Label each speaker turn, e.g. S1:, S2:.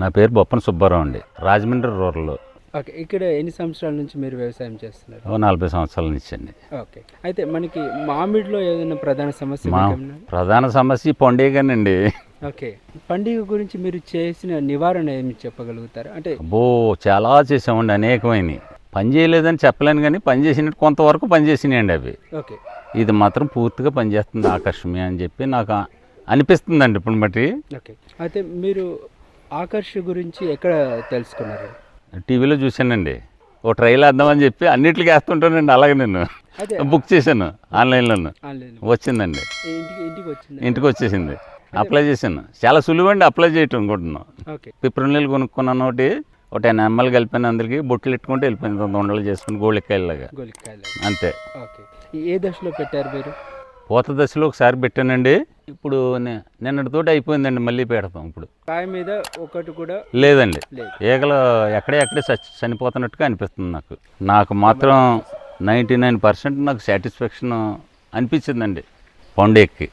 S1: నా పేరు బొప్పన సుబ్బారావు అండి. రాజమండ్రి రూరల్.
S2: ఓకే ఇక్కడ ఎన్ని సంవత్సరాల నుంచి మీరు వ్యవసాయం చేస్తున్నారు?
S1: ఓ నలభై సంవత్సరాల నుంచి అండి.
S2: ఓకే అయితే మనకి మామిడిలో ఏదైనా ప్రధాన సమస్య
S1: మా? ప్రధాన సమస్య పండుగనండి.
S2: ఓకే పండుగ గురించి మీరు చేసిన నివారణ ఏమి చెప్పగలుగుతారు? అంటే
S1: అబ్బో చాలా చేసామండి అనేకమైనవి. పని చేయలేదని చెప్పలేను కానీ పని చేసినట్టు కొంతవరకు పని చేసినాయండి అవి.
S2: ఓకే.
S1: ఇది మాత్రం పూర్తిగా పనిచేస్తుంది ఆకర్షమే అని చెప్పి నాకు అనిపిస్తుందండి ఇప్పుడు బట్టి
S2: ఓకే అయితే మీరు ఆకర్ష గురించి ఎక్కడ తెలుసుకున్నారు?
S1: టీవీలో చూశానండి. ఓ ట్రైల్ వేద్దామని చెప్పి అన్నిటికీ వేస్తుంటానండి అలాగే నేను. బుక్ చేశాను ఆన్లైన్లోను.
S2: ఆన్లైన్
S1: వచ్చిందండి.
S2: ఇంటికి
S1: వచ్చేసింది. అప్లై చేశాను. చాలా సులువండి అప్లై చేయటం అనుకుంటున్నాను
S2: ఓకే.
S1: పిప్పరి నీళ్ళు కొనుక్కున్నాను ఒకటి ఒక టెన్ ఎంఎల్ కలిపాను అందరికి బొట్లు ఎట్టుకుంటే వెళ్ళిపోయింది తొందర ఉండలు చేసుకుని
S2: గోలికాయలు
S1: అంతే.
S2: ఏ దశలో పెట్టారు మీరు?
S1: పూత దశలో ఒకసారి పెట్టానండి. ఇప్పుడు నిన్నటితోటి అయిపోయిందండి మళ్ళీ పెడతాం ఇప్పుడు.
S2: కాయ మీద ఒకటి కూడా
S1: లేదండి.
S2: లేదు.
S1: ఈగలు ఎక్కడే ఎక్కడే చనిపోతున్నట్టుగా అనిపిస్తుంది నాకు. నాకు మాత్రం నైంటీ నైన్ పర్సెంట్ నాకు సాటిస్ఫాక్షన్ అనిపించిందండి. పండుగకి